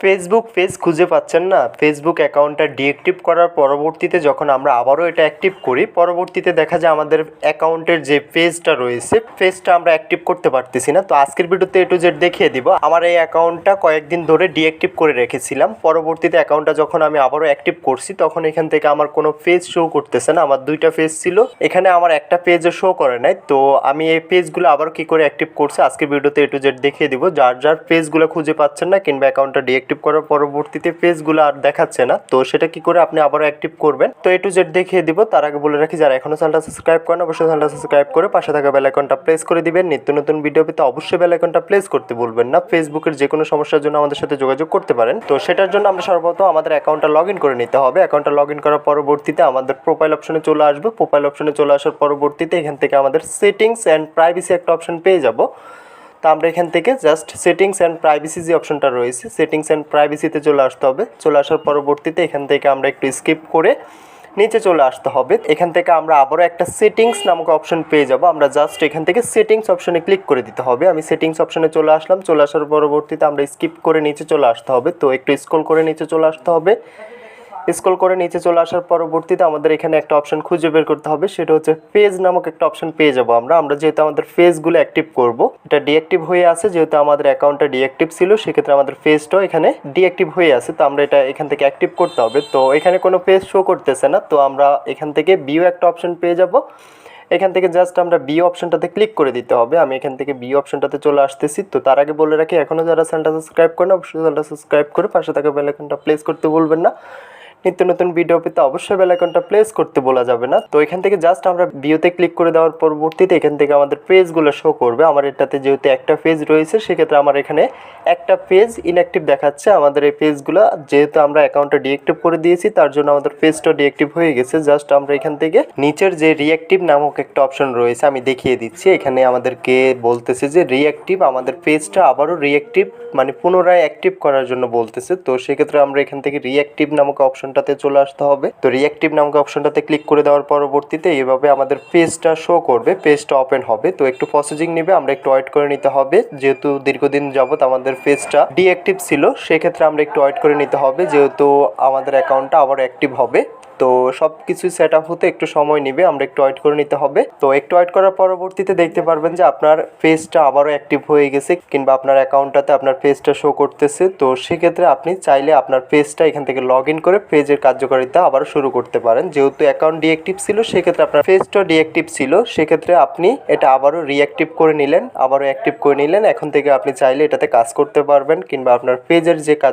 Facebook page খুঁজে পাচ্ছেন না। ফেসবুক অ্যাকাউন্টটা ডিঅ্যাক্টিভ করার পরবর্তীতে যখন আমরা আবারও এটা অ্যাক্টিভ করি, পরবর্তীতে দেখা যায় আমাদের অ্যাকাউন্টের যে পেজটা রয়েছে পেজটা আমরা অ্যাক্টিভ করতে পারতেছি না। তো আজকের ভিডিওতে এ টু জেড দেখিয়ে দিব। আমার এই অ্যাকাউন্টটা কয়েকদিন ধরে ডিঅ্যাক্টিভ করে রেখেছিলাম। পরবর্তীতে অ্যাকাউন্টটা যখন আমি আবারও অ্যাক্টিভ করছি, তখন এখান থেকে আমার কোনো পেজ শো করতেছে না। আমার দুইটা পেজ ছিল। এখানে আমার একটা পেজও শো করে নাই। তো আমি এই পেজগুলো আবার কি করে অ্যাক্টিভ করছি, আজকের ভিডিওতে এ টু জেড দেখিয়ে দিব। যার যার পেজগুলো খুঁজে পাচ্ছেন না কিংবা অ্যাকাউন্টটা ডিঅ্যাক্টিভ করার পরবর্তীতে পেজগুলো আর দেখাচ্ছে না। তো সেটা কি করে আপনি আবারও অ্যাক্টিভ করবেন? তো এ টু জেড দেখিয়ে দিব। তার আগে বলে রাখি, যারা এখনও চ্যানেলটা সাবস্ক্রাইব করেন, অবশ্যই চ্যানেলটা সাবস্ক্রাইব করে পাশে থাকা বেল আইকনটা প্রেস করে দিবেন। নিত্য নতুন ভিডিও পেতে অবশ্যই বেল আইকনটা প্রেস করতে ভুলবেন না। ফেসবুকের যে কোনো সমস্যার জন্য আমাদের সাথে যোগাযোগ করতে পারেন। তো সেটার জন্য আমরা সর্বপ্রথম আমাদের অ্যাকাউন্টটা লগ ইন করে নিতে হবে। অ্যাকাউন্টটা লগ ইন করার পরবর্তীতে আমাদের প্রোফাইল অপশনে চলে আসবে। প্রোফাইল অপশনে চলে আসার পরবর্তীতে এখান থেকে আমাদের সেটিংস অ্যান্ড প্রাইভেসি একটা অপশন পেয়ে যাব। তো আমরা এখান থেকে জাস্ট সেটিংস অ্যান্ড প্রাইভেসি যে অপশনটা রয়েছে সেটিংস অ্যান্ড প্রাইভেসিতে চলে আসতে হবে। চলে আসার পরবর্তীতে এখান থেকে আমরা একটু স্কিপ করে নিচে চলে আসতে হবে। এখান থেকে আমরা আবারও একটা সেটিংস নামক অপশন পেয়ে যাব। আমরা জাস্ট এখান থেকে সেটিংস অপশনে ক্লিক করে দিতে হবে। আমি সেটিংস অপশনে চলে আসলাম। চলে আসার পরবর্তীতে আমরা স্কিপ করে নিচে চলে আসতে হবে। তো একটু স্ক্রল করে নিচে চলে আসতে হবে। স্ক্রল করে নিচে চলে আসার পরবর্তীতে আমাদের এখানে একটা অপশন খুঁজে বের করতে হবে। সেটা হচ্ছে পেজ নামক একটা অপশন পেয়ে যাব আমরা। আমরা যেহেতু আমাদের ফেজগুলো অ্যাক্টিভ করব, এটা ডিঅ্যাক্টিভ হয়ে আছে। যেহেতু আমাদের অ্যাকাউন্টটা ডিঅ্যাক্টিভ ছিল, সেক্ষেত্রে আমাদের ফেজটাও এখানে ডিঅ্যাক্টিভ হয়ে আছে। তো আমরা এটা এখান থেকে অ্যাক্টিভ করতে হবে। তো এখানে কোনো পেজ শো করতেছে না। তো আমরা এখান থেকে বিও একটা অপশন পেয়ে যাব। এখান থেকে জাস্ট আমরা বি অপশনটাতে ক্লিক করে দিতে হবে। আমি এখান থেকে বি অপশনটাতে চলে আসতেছি। তো তার আগে বলে রাখি এখনও যারা চ্যানেলটা সাবস্ক্রাইব করেন অবশ্যই চ্যানেলটা সাবস্ক্রাইব করে পাশে থাকা বেল আইকনটা প্লেস করতে বলবেন না। নিত্য নতুন ভিডিও পেতে অবশ্যই বেল আইকনটা প্লেস করতে বলা যাবে না। তো এখান থেকে জাস্ট আমরা ভিওতে ক্লিক করে দেওয়ার পরবর্তীতে এখান থেকে আমাদের পেজগুলো শো করবে। আমার এটাতে যেহেতু একটা পেজ রয়েছে, সেক্ষেত্রে আমার এখানে একটা পেজ ইনঅ্যাক্টিভ দেখাচ্ছে। আমাদের এই পেজগুলো যেহেতু আমরা অ্যাকাউন্টটা ডিঅ্যাক্টিভ করে দিয়েছি, তার জন্য আমাদের পেজটা ডিঅ্যাক্টিভ হয়ে গেছে। জাস্ট আমরা এখান থেকে নিচের যে রিঅ্যাক্টিভ নামক একটা অপশন রয়েছে, আমি দেখিয়ে দিচ্ছি। এখানে আমাদেরকে বলতেছে যে রিঅ্যাক্টিভ আমাদের পেজটা আবারও রিঅ্যাক্টিভ মানে পুনরায় অ্যাক্টিভ করার জন্য বলতেছে। তো সেক্ষেত্রে আমরা এখান থেকে রিঅ্যাক্টিভ নামক অপশনটাতে চলে আসতে হবে। তো রিয়েক্টিভ নামকে অপশনটাতে ক্লিক করে দেওয়ার পরবর্তীতে এভাবে আমাদের পেজটা শো করবে পেজটা ওপেন হবে। তো একটু প্রসেসিং নেবে, আমরা একটু ওয়েট করে নিতে হবে। যেহেতু দীর্ঘদিন যাবৎ আমাদের পেজটা ডিঅ্যাক্টিভ ছিল, সেক্ষেত্রে আমরা একটু ওয়েট করে নিতে হবে। যেহেতু আমাদের অ্যাকাউন্টটা আবার অ্যাক্টিভ হবে। তো সব কিছুই সেট আপ হতে একটু সময় নেবে, আমরা একটু ওয়েট করে নিতে হবে। তো একটু ওয়েট করার পরবর্তীতে দেখতে পারবেন যে আপনার পেজটা আবারও অ্যাক্টিভ হয়ে গেছে, কিংবা আপনার অ্যাকাউন্টটাতে আপনার পেজটা শো করতেছে। তো সেক্ষেত্রে আপনি চাইলে আপনার পেজটা এখান থেকে লগ ইন করে পেজের কার্যকারিতা আবারও শুরু করতে পারেন। যেহেতু অ্যাকাউন্ট ডিঅ্যাক্টিভ ছিল, সেক্ষেত্রে আপনার পেজটা ডিঅ্যাক্টিভ ছিল, সেক্ষেত্রে আপনি এটা আবারও রিঅ্যাক্টিভ করে নিলেন, আবারও অ্যাক্টিভ করে নিলেন। এখন থেকে আপনি চাইলে এটাতে কাজ করতে পারবেন, কিংবা আপনার পেজের যে কাজ